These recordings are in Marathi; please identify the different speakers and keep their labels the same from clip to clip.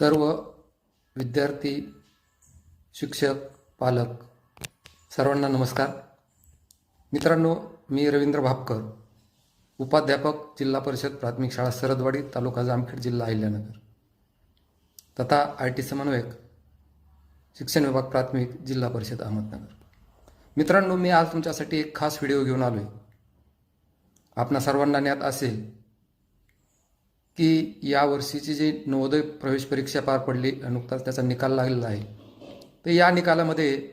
Speaker 1: सर्व विद्यार्थी शिक्षक पालक सर्वांना नमस्कार. मित्रांनो मी रवींद्र भापकर उपाध्यापक जिल्हा परिषद प्राथमिक शाळा सरदवाडी तालुका जामखेड जिल्हा अहिल्यानगर. तथा आय टी समन्वयक शिक्षण विभाग प्राथमिक जिल्हा परिषद अहमदनगर. मित्रांनो मी आज तुमच्यासाठी एक खास व्हिडिओ घेऊन आलो आहे आपणा सर्वांना ज्ञात असेल की या वर्षीची जी नवोदय प्रवेश परीक्षा पार पडली नुकताच त्याचा निकाल लागलेला आहे. तर या निकालामध्ये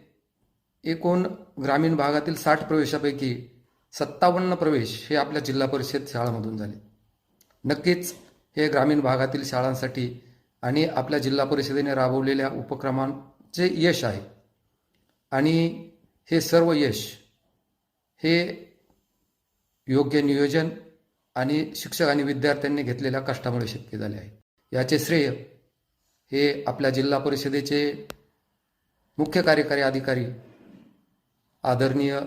Speaker 1: एकूण ग्रामीण भागातील साठ प्रवेशापैकी सत्तावन्न प्रवेश हे आपल्या जिल्हा परिषद शाळांमधून झाले. नक्कीच हे ग्रामीण भागातील शाळांसाठी आणि आपल्या जिल्हा परिषदेने राबवलेल्या उपक्रमांचे यश आहे. आणि हे सर्व यश हे योग्य नियोजन आणि शिक्षक आणि विद्यार्थ्यांनी घेतलेल्या कष्टामुळे शक्य झाले आहे याचे श्रेय हे आपल्या जिल्हा परिषदेचे मुख्य कार्यकारी अधिकारी आदरणीय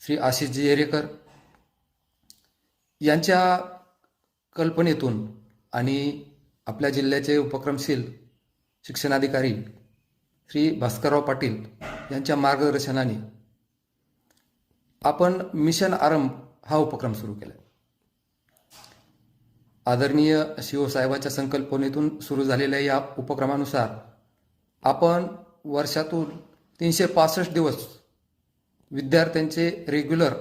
Speaker 1: श्री आशिष येरेकर यांच्या कल्पनेतून आणि आपल्या जिल्ह्याचे उपक्रमशील शिक्षणाधिकारी श्री भास्करराव पाटील यांच्या मार्गदर्शनाने आपण मिशन आरंभ हा उपक्रम सुरू केला. आदरणीय शिवसाहेबाच्या संकल्पनेतून सुरू झालेल्या या उपक्रमानुसार आपण वर्षातून तीनशे पासष्ट दिवस विद्यार्थ्यांचे रेग्युलर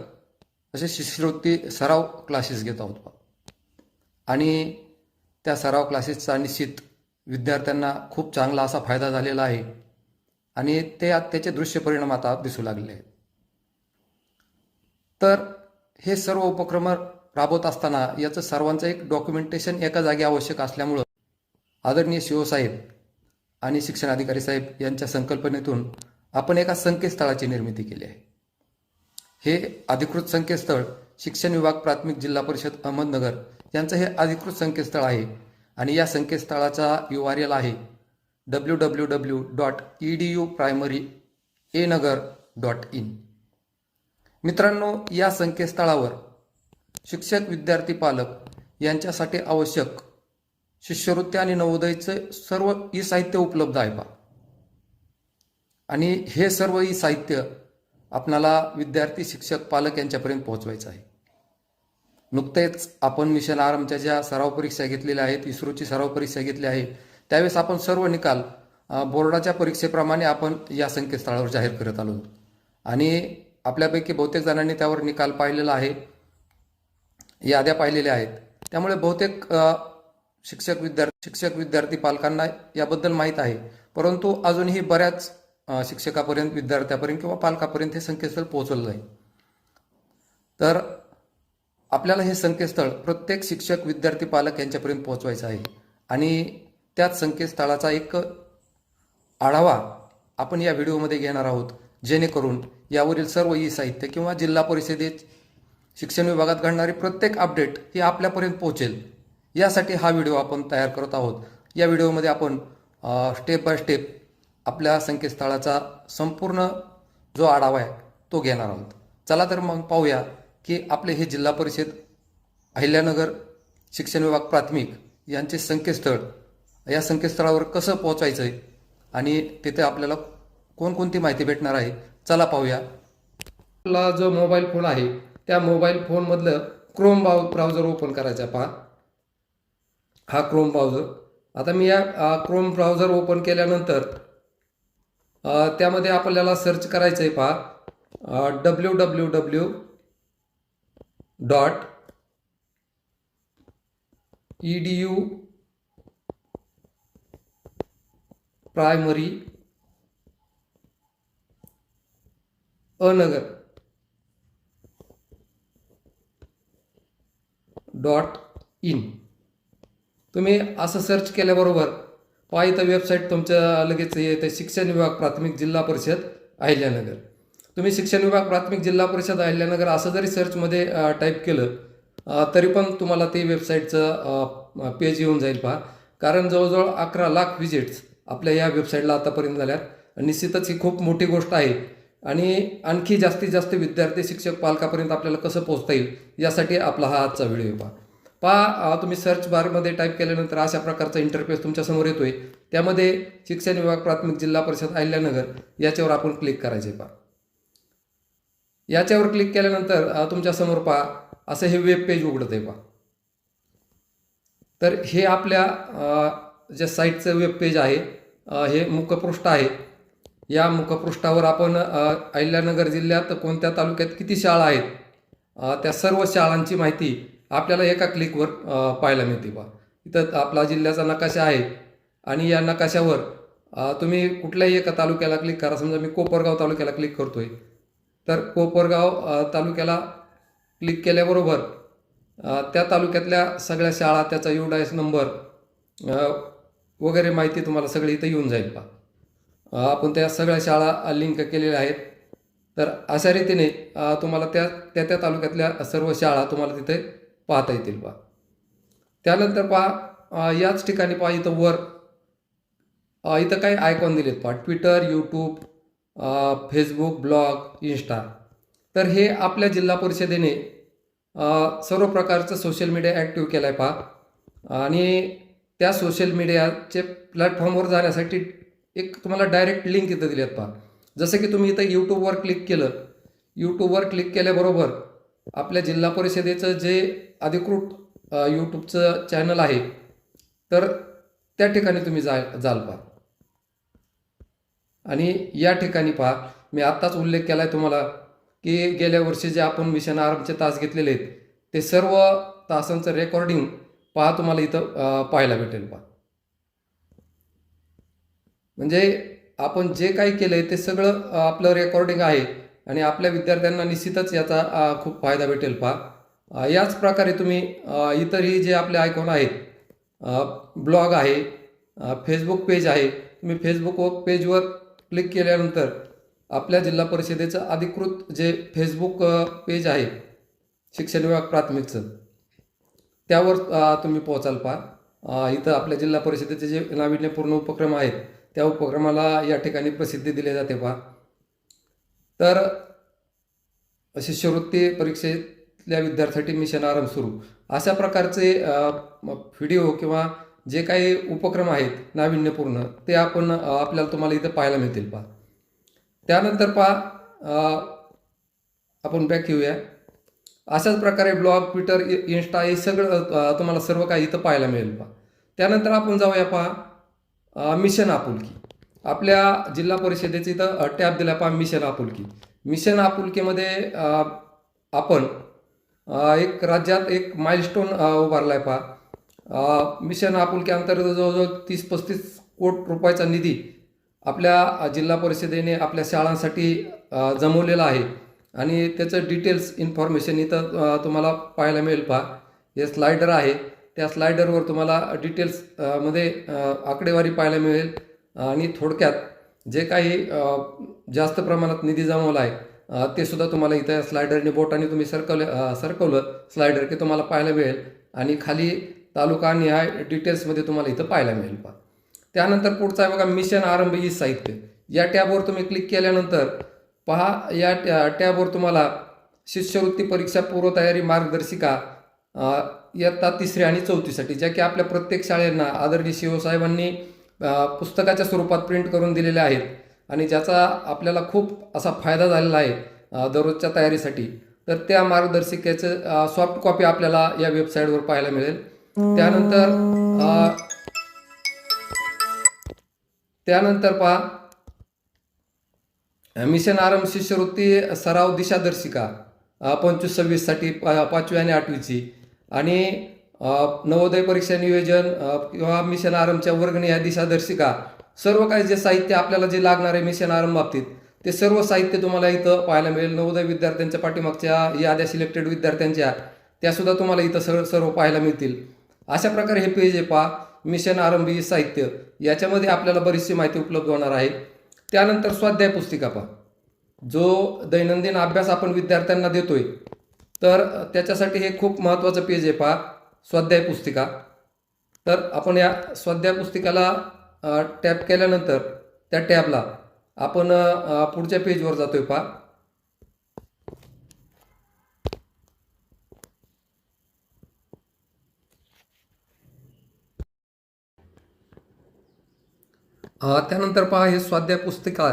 Speaker 1: असे शिष्यवृत्ती सराव क्लासेस घेत आहोत. आणि त्या सराव क्लासेसचा निश्चित विद्यार्थ्यांना खूप चांगला असा फायदा झालेला आहे. आणि ते त्याचे दृश्य परिणाम आता दिसू लागले आहेत. तर हे सर्व उपक्रम राबवत असताना याचं सर्वांचं एक डॉक्युमेंटेशन एका जागी आवश्यक असल्यामुळं आदरणीय शिवसाहेब आणि शिक्षण अधिकारी साहेब यांच्या संकल्पनेतून आपण एका संकेतस्थळाची निर्मिती केली आहे. हे अधिकृत संकेतस्थळ शिक्षण विभाग प्राथमिक जिल्हा परिषद अहमदनगर यांचं हे अधिकृत संकेतस्थळ आहे आणि या संकेतस्थळाचा यू आर एल आहे W W W dot E D U primary A Nagar dot in मित्रांनो या संकेतस्थळावर शिक्षक विद्यार्थी पालक यांच्यासाठी आवश्यक शिष्यवृत्ती आणि नवोदयचं सर्व ई साहित्य उपलब्ध आहे बा. आणि हे सर्व ई साहित्य आपणाला विद्यार्थी शिक्षक पालक यांच्यापर्यंत पोहोचवायचं आहे. नुकतेच आपण मिशन आरमच्या ज्या सराव परीक्षा घेतलेल्या आहेत इस्रोची सराव परीक्षा घेतली आहे त्यावेळेस आपण सर्व निकाल बोर्डाच्या परीक्षेप्रमाणे आपण या संकेतस्थळावर जाहीर करत आलो. आणि आपल्यापैकी बहुतेक जणांनी त्यावर निकाल पाहिलेला आहे. याद्या पाहिलेल्या आहेत. त्यामुळे बहुतेक शिक्षक विद्यार्थी शिक्षक विद्यार्थी पालकांना याबद्दल माहीत आहे. परंतु अजूनही बऱ्याच शिक्षकापर्यंत विद्यार्थ्यापर्यंत किंवा पालकापर्यंत हे संकेतस्थळ पोहोचलं नाही. तर आपल्याला हे संकेतस्थळ प्रत्येक शिक्षक विद्यार्थी पालक यांच्यापर्यंत पोहोचवायचं आहे. आणि त्याच संकेतस्थळाचा एक आढावा आपण या व्हिडिओमध्ये घेणार आहोत. जेणेकरून यावरील सर्व ई साहित्य किंवा जिल्हा परिषदेत शिक्षण विभागात घडणारी प्रत्येक अपडेट ही आपल्यापर्यंत पोहोचेल. यासाठी हा व्हिडिओ आपण तयार करत आहोत. या व्हिडिओमध्ये आपण स्टेप बाय स्टेप आपल्या संकेतस्थळाचा संपूर्ण जो आढावा आहे तो घेणार आहोत. चला तर मग पाहूया की आपले हे जिल्हा परिषद अहिल्यानगर शिक्षण विभाग प्राथमिक यांचे संकेतस्थळ या संकेतस्थळावर कसं पोहोचायचं आहे आणि तिथे आपल्याला कोणकोणती माहिती भेटणार आहे चला पाहूया. आपला जो मोबाईल फोन आहे त्या मोबाईल फोनमधलं क्रोम बाव ब्राउझर ओपन करायचा पहा. हा क्रोम ब्राउझर आता मी या क्रोम ब्राउझर ओपन केल्यानंतर त्यामध्ये आपल्याला सर्च करायचं आहे पहा. W W W dot E D U primary Anagar dot in. तुम्ही असं सर्च केल्याबरोबर पहा इथं वेबसाईट तुमच्या लगेच येते. शिक्षण विभाग प्राथमिक जिल्हा परिषद अहिल्यानगर. तुम्ही शिक्षण विभाग प्राथमिक जिल्हा परिषद अहिल्यानगर असं जरी सर्चमध्ये टाईप केलं तरी पण तुम्हाला ते वेबसाईटचं पेज येऊन जाईल पहा. कारण जवळजवळ अकरा लाख व्हिजिट्स आपल्या या वेबसाईटला आतापर्यंत झाल्यात. निश्चितच ही खूप मोठी गोष्ट आहे. आणि आणखी जास्तीत जास्त विद्यार्थी शिक्षक पालकापर्यंत आपल्याला कसं पोहोचता येईल यासाठी आपला हा आजचा व्हिडिओ पहा. पहा तुम्ही सर्च बारमध्ये टाईप केल्यानंतर अशा प्रकारचा इंटरफेस तुमच्यासमोर आहे त्यामध्ये शिक्षण विभाग प्राथमिक जिल्हा परिषद अहिल्यानगर याच्यावर आपण क्लिक करायचे पहा. याच्यावर क्लिक केल्यानंतर तुमच्यासमोर पहा असं हे वेब पेज उघडत आहे पहा. तर हे आपल्या ज्या साईटचं वेब पेज आहे हे मुखपृष्ठ आहे. या मुखपृष्ठावर आपण अहिल्यानगर जिल्ह्यात कोणत्या तालुक्यात किती शाळा आहेत? त्या सर्व शाळांची माहिती आपल्याला एका क्लिकवर पाहायला मिळते बा. इथं आपला जिल्ह्याचा नकाशा आहे आणि या नकाशावर तुम्ही कुठल्याही एका तालुक्याला क्लिक करा. समजा मी कोपरगाव तालुक्याला क्लिक करतोय. तर कोपरगाव तालुक्याला क्लिक केल्याबरोबर त्या तालुक्यातल्या सगळ्या शाळा त्याचा यू डायस नंबर वगैरे माहिती तुम्हाला सगळी इथं येऊन जाईल बा. आपण त्या सगळ्या शाळा लिंक केलेल्या आहेत. तर अशा रीतीने तुम्हाला त्या त्या त्या तालुक्यातल्या सर्व शाळा तुम्हाला तिथे पाहता येतील पहा त्यानंतर पहा याच ठिकाणी पहा इथं वर इथं काही आयकॉन दिलेत पहा. Twitter YouTube Facebook blog Insta तर हे आपल्या जिल्हा परिषदेने सर्व प्रकारचं सोशल मीडिया ॲक्टिव्ह केलं आहे पहा. आणि त्या सोशल मीडियाचे प्लॅटफॉर्मवर जाण्यासाठी एक तुम्हाला डायरेक्ट लिंक इथं दिली आहेत पहा. जसं की तुम्ही इथं यूट्यूबवर क्लिक केलं. यूट्यूबवर क्लिक केल्याबरोबर आपल्या जिल्हा परिषदेचं जे अधिकृत यूट्यूबचं चॅनल आहे तर त्या ठिकाणी तुम्ही जा जाल पहा. आणि या ठिकाणी पहा मी आत्ताच उल्लेख केला आहे तुम्हाला की गेल्या वर्षी जे आपण मिशन आरंभचे तास घेतलेले आहेत ते सर्व तासांचं रेकॉर्डिंग पहा तुम्हाला इथं पाहायला भेटेल पहा. म्हणजे आपण जे काही केलं आहे ते सगळं आपलं रेकॉर्डिंग आहे आणि आपल्या विद्यार्थ्यांना निश्चितच याचा खूप फायदा भेटेल पहा. याच प्रकारे तुम्ही इतरही जे आपले आयकॉन आहेत ब्लॉग आहे फेसबुक पेज आहे तुम्ही फेसबुक पेजवर क्लिक केल्यानंतर आपल्या जिल्हा परिषदेचं अधिकृत जे फेसबुक पेज आहे शिक्षण विभाग प्राथमिकचं त्यावर तुम्ही पोहोचाल पहा. इथं आपल्या जिल्हा परिषदेचे जे नाविन्यपूर्ण उपक्रम आहेत त्या उपक्रमाला या ठिकाणी प्रसिद्धी दिली जाते पहा तर शिष्यवृत्ती परीक्षेतल्या विद्यार्थ्यासाठी मिशन आरंभ सुरू. अशा प्रकारचे व्हिडिओ किंवा जे काही उपक्रम आहेत नाविन्यपूर्ण ते आपण आपल्याला तुम्हाला इथं पाहायला मिळतील पहा त्यानंतर पहा आपण बॅक येऊया अशाच प्रकारे ब्लॉग ट्विटर इन्स्टा हे सगळं तुम्हाला सर्व काही इथं पाहायला मिळेल पहा त्यानंतर आपण जाऊया पहा. मिशन आपुलकी. आपल्या जिल्हा परिषदेचं इथं टॅब दिला पहा मिशन आपुलकी. मिशन आपुलकीमध्ये आपण एक राज्यात एक माइलस्टोन उभारला आहे पहा. मिशन आपुलकी अंतर्गत जवळजवळ तीस पस्तीस कोट रुपयाचा निधी आपल्या जिल्हा परिषदेने आपल्या शाळांसाठी जमवलेला आहे. आणि त्याचं डिटेल्स इन्फॉर्मेशन इथं तुम्हाला पाहायला मिळेल पहा. हे स्लायडर आहे. त्या स्लायडरवर तुम्हाला डिटेल्समध्ये आकडेवारी पाहायला मिळेल. आणि थोडक्यात जे काही जास्त प्रमाणात निधी जमवला आहे ते सुद्धा तुम्हाला इथं स्लायडरने बोटाने तुम्ही सरकवलं सरकवलं स्लायडर की तुम्हाला पाहायला मिळेल. आणि खाली तालुका निहाय डिटेल्समध्ये तुम्हाला इथं पाहायला मिळेल पहा त्यानंतर पुढचा आहे बघा मिशन आरंभ ई साहित्य या टॅबवर तुम्ही क्लिक केल्यानंतर पहा या टॅबवर तुम्हाला शिष्यवृत्ती परीक्षा पूर्वतयारी मार्गदर्शिका इयत्ता तिसरी आणि चौथीसाठी ज्या की आपल्या प्रत्येक शाळेंना आदरणीय शिवसाहेबांनी पुस्तकाच्या स्वरूपात प्रिंट करून दिलेल्या आहेत. आणि ज्याचा आपल्याला खूप असा फायदा झालेला आहे दररोजच्या तयारीसाठी. तर त्या मार्गदर्शिकेचं सॉफ्ट कॉपी आपल्याला या वेबसाईटवर पाहायला मिळेल. त्यानंतर त्यानंतर पहा. मिशन आरम शिष्यवृत्ती सराव दिशादर्शिका पंचवीस सव्वीससाठी पाचवी आणि आठवीची. आणि नवोदय परीक्षा नियोजन किंवा मिशन आरंभच्या वर्गणी या दिशादर्शिका सर्व काही जे साहित्य आपल्याला जे लागणार आहे मिशन आरंभ बाबतीत ते सर्व साहित्य तुम्हाला इथं पाहायला मिळेल. नवोदय विद्यार्थ्यांच्या पाठीमागच्या याद्या सिलेक्टेड विद्यार्थ्यांच्या त्यासुद्धा तुम्हाला इथं सर्व सर्व पाहायला मिळतील. अशा प्रकारे हे पेज आहे पहा मिशन आरंभी साहित्य. याच्यामध्ये आपल्याला बरीचशी माहिती उपलब्ध होणार आहे. त्यानंतर स्वाध्याय पुस्तिका पहा. जो दैनंदिन अभ्यास आपण विद्यार्थ्यांना देतोय तर त्याच्यासाठी हे खूप महत्त्वाचं पेज आहे पहा स्वाध्याय पुस्तिका. तर आपण या स्वाध्याय पुस्तिकाला टॅप केल्यानंतर त्या टॅबला आपण पुढच्या पेजवर जातोय पहा. त्यानंतर पहा हे स्वाध्याय पुस्तिका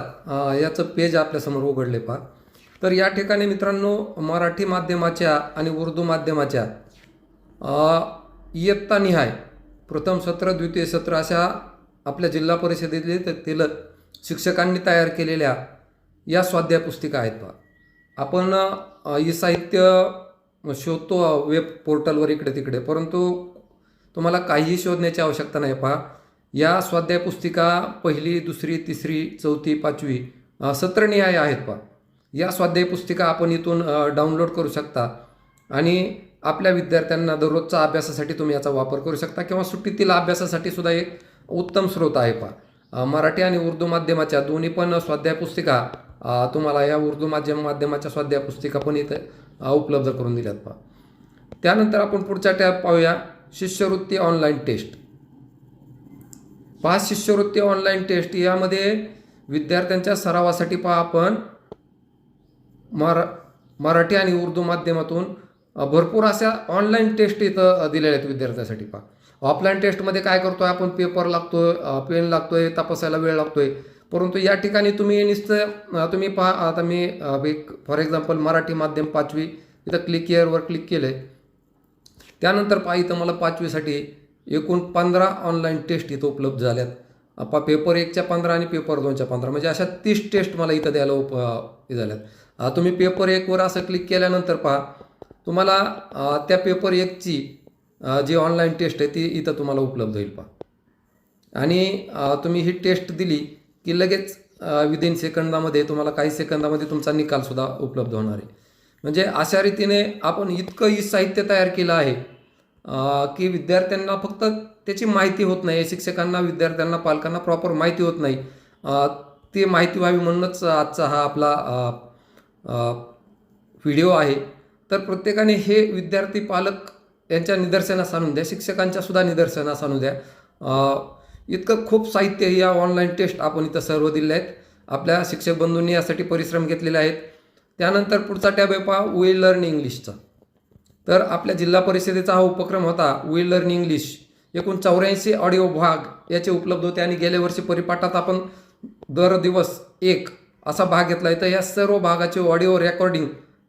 Speaker 1: याचं पेज आपल्यासमोर उघडले पहा. तर या ठिकाणी मित्रांनो मराठी माध्यमाच्या आणि उर्दू माध्यमाच्या अ, इयत्ता निहाय प्रथम सत्र द्वितीय सत्र अशा आपल्या जिल्हा परिषदेतील तेल शिक्षकांनी तयार केलेल्या या स्वाध्याय पुस्तिका आहेत पहा आपण ई ही साहित्य शोधतो वेब पोर्टलवर इकडे तिकडे परंतु तुम्हाला काहीही शोधण्याची आवश्यकता नाही. पहा या स्वाध्याय पुस्तिका पहिली दुसरी तिसरी चौथी पाचवी सत्रनिहाय आहेत पहा या स्वाध्याय पुस्तिका आपण इथून डाउनलोड करू शकता. आणि आपल्या विद्यार्थ्यांना दररोजचा अभ्यासासाठी तुम्ही याचा वापर करू शकता किंवा सुट्टीतील अभ्यासासाठी सुद्धा एक उत्तम स्रोत आहे पहा. मराठी आणि उर्दू माध्यमाच्या दोन्ही पण स्वाध्याय पुस्तिका तुम्हाला या उर्दू माध्यम माध्यमाच्या स्वाध्याय पुस्तिका पण इथं उपलब्ध करून दिल्यात पहा. त्यानंतर आपण पुढच्या टॅब पाहूया शिष्यवृत्ती ऑनलाईन टेस्ट. पहा शिष्यवृत्ती ऑनलाईन टेस्ट यामध्ये विद्यार्थ्यांच्या सरावासाठी पहा आपण मरा मराठी आणि उर्दू माध्यमातून भरपूर अशा ऑनलाईन टेस्ट इथं दिलेल्या आहेत विद्यार्थ्यासाठी पहा. ऑफलाईन टेस्टमध्ये काय करतोय आपण? पेपर लागतोय आहे पेन लागतोय तपासायला वेळ लागतोय. परंतु या ठिकाणी तुम्ही नुसतं तुम्ही पहा आता मी एक फॉर एक्झाम्पल मराठी माध्यम पाचवी इथं क्लिक केअरवर क्लिक केलं आहे त्यानंतर पहा इथं मला पाचवीसाठी एकूण पंधरा ऑनलाईन टेस्ट इथं उपलब्ध झाल्यात. पा पेपर एकच्या पंधरा आणि पेपर दोनच्या पंधरा. म्हणजे अशा तीस टेस्ट मला इथं द्यायला उप झाल्यात. तुम्ही पेपर एकवर असं क्लिक केल्यानंतर पहा तुम्हाला त्या पेपर एकची जी ऑनलाईन टेस्ट आहे ती इथं तुम्हाला उपलब्ध होईल पहा. आणि तुम्ही ही टेस्ट दिली की लगेच विदिन सेकंदामध्ये तुम्हाला काही सेकंदामध्ये तुमचा निकालसुद्धा उपलब्ध होणार आहे. म्हणजे अशा रीतीने आपण इतकं ही साहित्य तयार केलं आहे की विद्यार्थ्यांना फक्त त्याची माहिती होत नाही शिक्षकांना विद्यार्थ्यांना पालकांना प्रॉपर माहिती होत नाही. ती माहिती व्हावी म्हणूनच आजचा हा आपला व्हिडिओ आहे. तर प्रत्येकाने हे विद्यार्थी पालक यांच्या निदर्शनास आणून द्या. शिक्षकांच्या सुद्धा निदर्शनास आणून द्या. इतकं खूप साहित्य या ऑनलाईन टेस्ट आपण इथं सर्व दिले आहेत. आपल्या शिक्षक बंधूंनी यासाठी परिश्रम घेतलेले आहेत. त्यानंतर पुढचा टॅब आहे पहा वे लर्न इंग्लिशचा तर आपल्या जिल्हा परिषदेचा हा उपक्रम होता वे लर्न इंग्लिश एकूण चौऱ्याऐंशी ऑडिओ भाग याचे उपलब्ध होते आणि गेल्या वर्षी परिपाठात आपण दर दिवस एक असा भाग घेतला. आहे तर या सर्व भागाचे ऑडिओ रेकॉर्डिंग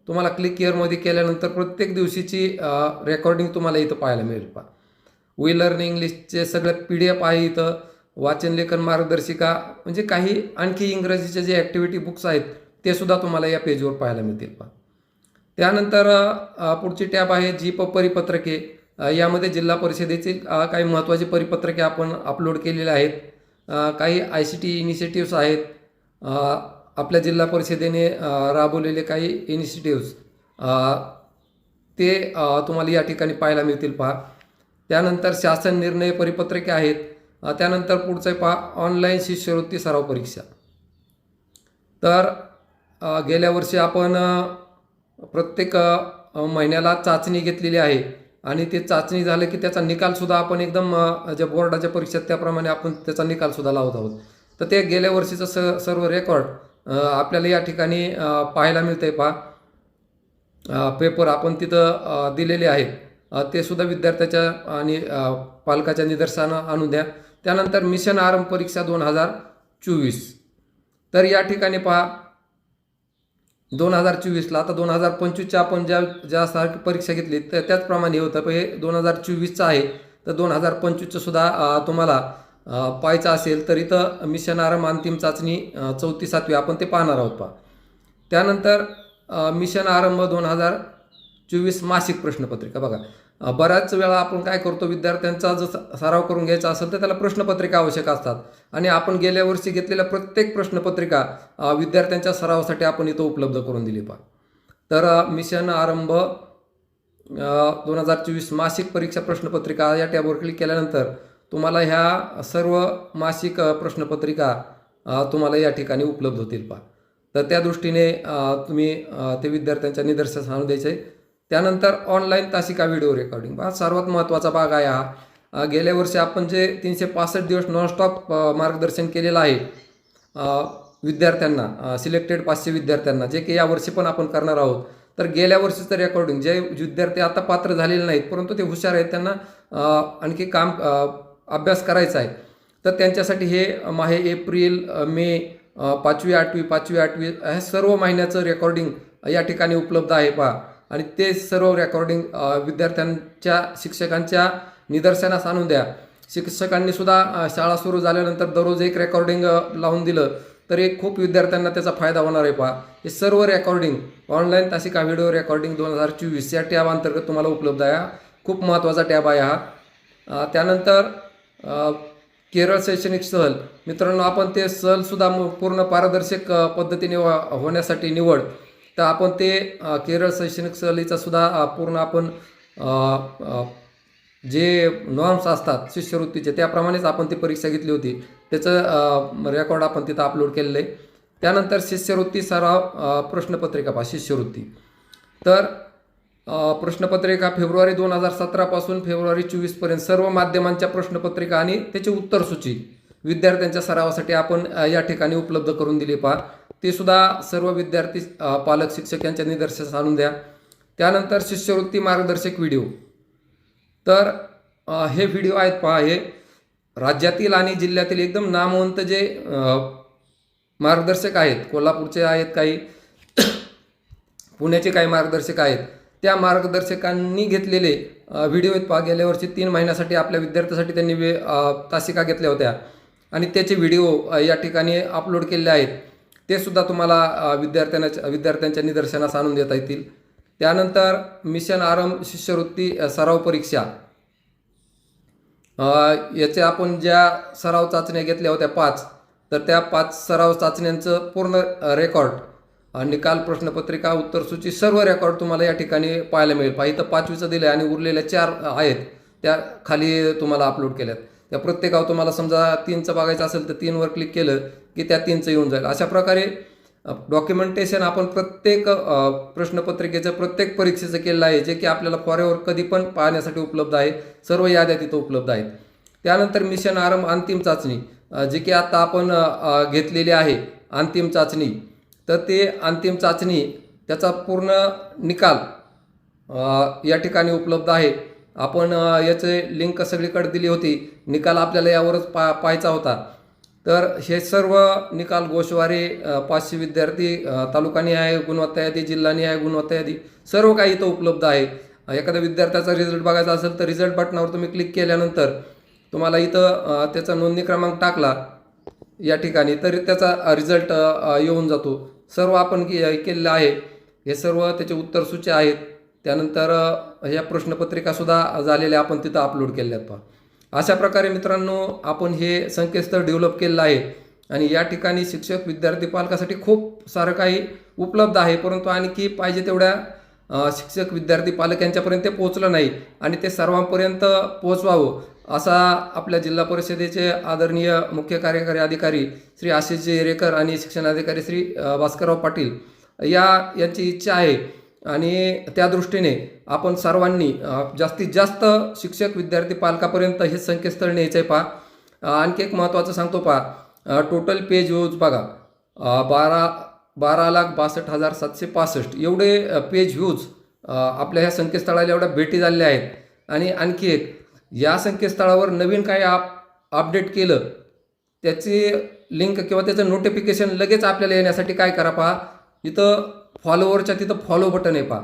Speaker 1: तुम्हाला क्लिक केअरमध्ये केल्यानंतर प्रत्येक दिवशीची रेकॉर्डिंग तुम्हाला इथं पाहायला मिळेल. पहा. वी लर्न इंग्लिशचे सगळे पी डी एफ आहे इथं. वाचन लेखन मार्गदर्शिका म्हणजे काही आणखी इंग्रजीचे जे ॲक्टिव्हिटी बुक्स आहेत ते सुद्धा तुम्हाला या पेजवर पाहायला मिळतील. पहा. त्यानंतर पुढची टॅब आहे जी प परिपत्रके. यामध्ये जिल्हा परिषदेची काही महत्त्वाची परिपत्रके आपण अपलोड केलेले आहेत. काही आय सी टी इनिशिएटिव्स आहेत. आपल्या जिल्हा परिषदेने राबवलेले काही इनिशिएटिव्ज ते तुम्हाला या ठिकाणी पाहायला मिळतील. पहा. त्यानंतर शासन निर्णय परिपत्रके आहेत. त्यानंतर पुढचं पहा ऑनलाईन शिष्यवृत्ती सराव परीक्षा. तर गेल्या वर्षी आपण प्रत्येक महिन्याला चाचणी घेतलेली आहे. आणि ते चाचणी झालं की त्याचा निकालसुद्धा आपण एकदम ज्या बोर्डाच्या परीक्षेत त्याप्रमाणे आपण त्याचा निकालसुद्धा लावत आहोत. तर ते गेल्या वर्षीचं स सर्व रेकॉर्ड आपल्याला या ठिकाणी पाहायला मिळतं आहे पहा पेपर आपण तिथं दिलेले आहेत. ते सुद्धा विद्यार्थ्याच्या आणि पालकाच्या निदर्शनानं आणून द्या. त्यानंतर मिशन आरंभ परीक्षा दोन हजार चोवीस. तर या ठिकाणी पहा. दोन हजार चोवीसला आता दोन हजार पंचवीसच्या आपण ज्या ज्या सारखी परीक्षा घेतली तर त्याचप्रमाणे हे होतं पण हे दोन हजार चोवीसचं आहे. तर दोन हजार पंचवीसचं सुद्धा तुम्हाला पाहायचं असेल तर इथं मिशन आरंभ अंतिम चाचणी चौथी सातवी आपण ते पाहणार आहोत पहा. त्यानंतर मिशन आरंभ दोन हजार चोवीस मासिक प्रश्नपत्रिका. बघा बऱ्याच वेळा आपण काय करतो विद्यार्थ्यांचा जर सराव करून घ्यायचा असेल तर त्याला प्रश्नपत्रिका आवश्यक असतात. आणि आपण गेल्या वर्षी घेतलेल्या प्रत्येक प्रश्नपत्रिका विद्यार्थ्यांच्या सरावासाठी आपण इथं उपलब्ध करून दिली पहा. तर मिशन आरंभ दोन हजार चोवीस मासिक परीक्षा प्रश्नपत्रिका या टॅबवर क्लिक केल्यानंतर तुम्हाला ह्या सर्व मासिक प्रश्नपत्रिका तुम्हाला या ठिकाणी उपलब्ध होतील पहा. तर त्या दृष्टीने तुम्ही ते विद्यार्थ्यांच्या निदर्शनास आणून द्यायचे. त्यानंतर ऑनलाईन तासिका व्हिडिओ रेकॉर्डिंग हा सर्वात महत्त्वाचा भाग आहे हा. गेल्या वर्षी आपण जे तीनशे पासष्ट दिवस नॉनस्टॉप मार्गदर्शन केलेलं आहे विद्यार्थ्यांना सिलेक्टेड पाचशे विद्यार्थ्यांना जे की यावर्षी पण आपण करणार आहोत. तर गेल्या वर्षीचं रेकॉर्डिंग जे विद्यार्थी आता पात्र झालेले नाहीत परंतु ते हुशार आहेत त्यांना आणखी काम अभ्यास करायचा आहे. तर त्यांच्यासाठी हे माहे एप्रिल मे पाचवी आठवी पाचवी आठवी हे सर्व महिन्याचं रेकॉर्डिंग या ठिकाणी उपलब्ध आहे पहा. आणि ते सर्व रेकॉर्डिंग विद्यार्थ्यांच्या शिक्षकांच्या निदर्शनास आणून द्या. शिक्षकांनी सुद्धा शाळा सुरू झाल्यानंतर दररोज एक रेकॉर्डिंग लावून दिलं तर एक खूप विद्यार्थ्यांना त्याचा फायदा होणार आहे पहा. हे सर्व रेकॉर्डिंग ऑनलाईन तासिका व्हिडिओ रेकॉर्डिंग दोन हजार चोवीस या टॅब अंतर्गत तुम्हाला उपलब्ध आहे. खूप महत्त्वाचा टॅब आहे हा. त्यानंतर केरळ शैक्षणिक सहल. मित्रांनो आपण ते सहलसुद्धा पूर्ण पारदर्शक पद्धतीने वा- होण्यासाठी निवड. तर आपण ते केरळ शैक्षणिक सहलीचा सुद्धा पूर्ण आपण जे नॉर्म्स असतात शिष्यवृत्तीचे त्याप्रमाणेच आपण ती परीक्षा घेतली होती. त्याचं रेकॉर्ड आपण तिथं अपलोड केलेलं आहे. त्यानंतर शिष्यवृत्ती सराव प्रश्नपत्रिका पहा शिष्यवृत्ती. तर प्रश्नपत्रिका फेब्रुवारी दोन हजार सतरापासून फेब्रुवारी चोवीसपर्यंत सर्व माध्यमांच्या प्रश्नपत्रिका आणि त्याची उत्तरसूची विद्यार्थ्यांच्या सरावासाठी आपण या ठिकाणी उपलब्ध करून दिली पहा ते सुद्धा सर्व विद्यार्थी पालक शिक्षक यांच्या निदर्शनास आणून द्या. त्यानंतर शिष्यवृत्ती मार्गदर्शक व्हिडिओ. तर हे व्हिडिओ आहेत पहा हे. राज्यातील आणि जिल्ह्यातील एकदम नामवंत जे मार्गदर्शक आहेत कोल्हापूरचे आहेत काही पुण्याचे काही मार्गदर्शक आहेत त्या मार्गदर्शकांनी घेतलेले व्हिडिओ आहेत पहा गेल्या वर्षी तीन महिन्यासाठी आपल्या विद्यार्थ्यासाठी त्यांनी वे तासिका घेतल्या होत्या. आणि त्याचे व्हिडिओ या ठिकाणी अपलोड केले आहेत. ते सुद्धा तुम्हाला विद्यार्थ्यांना विद्यार्थ्यांच्या निदर्शनास आणून देता येतील. त्यानंतर मिशन आरंभ शिष्यवृत्ती सराव परीक्षा. याचे आपण ज्या सराव चाचण्या घेतल्या होत्या पाच तर त्या पाच सराव चाचण्यांचं पूर्ण रेकॉर्ड. निकाल प्रश्नपत्रिका उत्तरसूची सर्व रेकॉर्ड तुम्हाला या ठिकाणी पाहायला मिळेल. पाहिजे पाचवीचं दिलं आहे आणि उरलेल्या चार आहेत. त्या खाली तुम्हाला अपलोड केल्यात. त्या प्रत्येकावर तुम्हाला समजा तीनचं बघायचं असेल तर तीनवर क्लिक केलं की त्या तीनचं येऊन जाईल. अशा प्रकारे डॉक्युमेंटेशन आपण प्रत्येक प्रश्नपत्रिकेचं प्रत्येक परीक्षेचं केलेलं आहे जे की आपल्याला फॉरेवर कधी पण पाहण्यासाठी उपलब्ध आहे. सर्व याद्या तिथं उपलब्ध आहेत. त्यानंतर मिशन आरंभ अंतिम चाचणी. जी जे की आता आपण घेतलेली आहे अंतिम चाचणी. तर ते अंतिम चाचणी त्याचा पूर्ण निकाल या ठिकाणी उपलब्ध आहे. आपण याचे लिंक सगळीकडे दिली होती. निकाल आपल्याला यावरच पा पाहायचा होता. तर हे सर्व निकाल गोषवारे पाचशे विद्यार्थी तालुकानी आहे गुणवत्ता यादी जिल्हानिहाय गुणवत्ता यादी सर्व काही इथं उपलब्ध आहे. एखाद्या विद्यार्थ्याचा रिझल्ट बघायचा असेल तर रिझल्ट बटनावर तुम्ही क्लिक केल्यानंतर तुम्हाला इथं त्याचा नोंदणी क्रमांक टाकला. या ठिकाणी तरी त्याचा रिझल्ट येऊन जातो. सर्व आपण के केलेलं आहे. हे सर्व त्याचे उत्तरसूचे आहेत. त्यानंतर ह्या प्रश्नपत्रिकासुद्धा झालेल्या आपण तिथं अपलोड केल्या आहेत पहा. अशा प्रकारे मित्रांनो आपण हे संकेतस्थळ डेव्हलप केलेलं आहे. आणि या ठिकाणी शिक्षक विद्यार्थी पालकासाठी खूप सारं काही उपलब्ध आहे. परंतु आणखी पाहिजे तेवढ्या शिक्षक विद्यार्थी पालक यांच्यापर्यंत ते पोहोचलं नाही आणि ते सर्वांपर्यंत पोहोचवावं असा आपल्या जिल्हा परिषदेचे आदरणीय मुख्य कार्यकारी अधिकारी श्री आशिष जेरेकर आणि शिक्षणाधिकारी श्री भास्करराव पाटील या यांची इच्छा आहे. आणि त्या दृष्टीने आपण सर्वांनी जास्तीत जास्त शिक्षक विद्यार्थी पालकापर्यंत हे संकेतस्थळ न्यायचं आहे पहा आणखी एक महत्त्वाचं सांगतो पहा. टोटल पेज व्ह्यूज बघा. बारा बारा लाख बासष्ट हजार सातशे पासष्ट. एवढे पेज व्ह्यूज आपल्या ह्या संकेतस्थळाला एवढ्या भेटी झालेल्या आहेत. आणि आणखी एक या संकेतस्थळावर नवीन काय आप अपडेट केलं त्याची लिंक किंवा त्याचं नोटिफिकेशन लगेच आपल्याला येण्यासाठी काय करा पहा. इथं फॉलोवरच्या तिथं फॉलो बटन आहे पहा.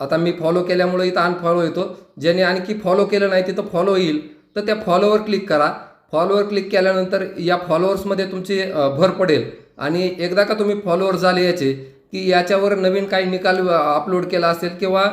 Speaker 1: आता मी फॉलो केल्यामुळे इथं अनफॉलो येतो. ज्याने आणखी फॉलो केलं नाही तिथं फॉलो येईल. तर त्या फॉलोवर क्लिक करा. फॉलोवर क्लिक केल्यानंतर या फॉलोअर्समध्ये तुमची भर पडेल. आणि एकदा का तुम्ही फॉलोअर झाले याचे की याच्यावर नवीन काही निकाल अपलोड केला असेल किंवा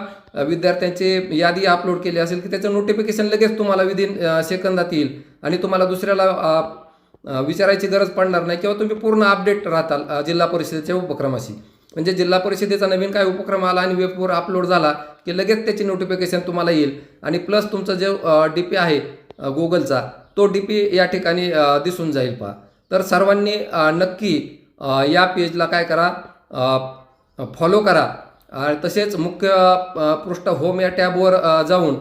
Speaker 1: विद्यार्थ्यांची यादी अपलोड केली असेल की त्याचं नोटिफिकेशन लगेच तुम्हाला विदिन सेकंदात येईल आणि तुम्हाला दुसऱ्याला विचारायची गरज पडणार नाही किंवा तुम्ही पूर्ण अपडेट राहताल जिल्हा परिषदेच्या उपक्रमाशी. म्हणजे जिल्हा परिषदेचा नवीन काय उपक्रम आला आणि वेबवर अपलोड झाला की लगेच त्याची नोटिफिकेशन तुम्हाला येईल. आणि प्लस तुमचा जो डी पी आहे गुगलचा तो डी पी या ठिकाणी दिसून जाईल पहा. तर सर्वांनी नक्की या पेजला काय करा फॉलो करा. तसेच मुख्य पृष्ठ होम या टॅबवर जाऊन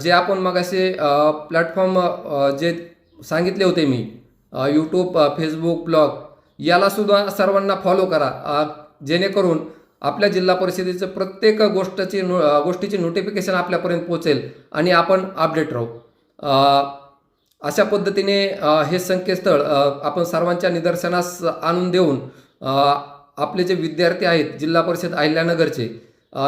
Speaker 1: जे आपण मग असे प्लॅटफॉर्म जे सांगितले होते मी यूट्यूब फेसबुक ब्लॉग यालासुद्धा सर्वांना फॉलो करा. जेणेकरून आपल्या जिल्हा परिषदेचं प्रत्येक गोष्टीची नो गोष्टीची नोटिफिकेशन आपल्यापर्यंत पोहोचेल आणि आपण अपडेट राहू. अशा पद्धतीने हे संकेतस्थळ आपण सर्वांच्या निदर्शनास आणून देऊन आपले जे विद्यार्थी आहेत जिल्हा परिषद अहिल्यानगरचे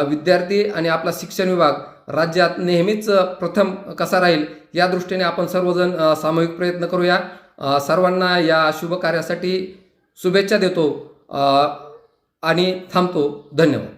Speaker 1: विद्यार्थी आणि आपला शिक्षण विभाग राज्यात नेहमीच प्रथम कसा राहील या दृष्टीने आपण सर्वजण सामूहिक प्रयत्न करूया. सर्वांना या शुभ कार्यासाठी शुभेच्छा देतो आणि थांबतो. धन्यवाद.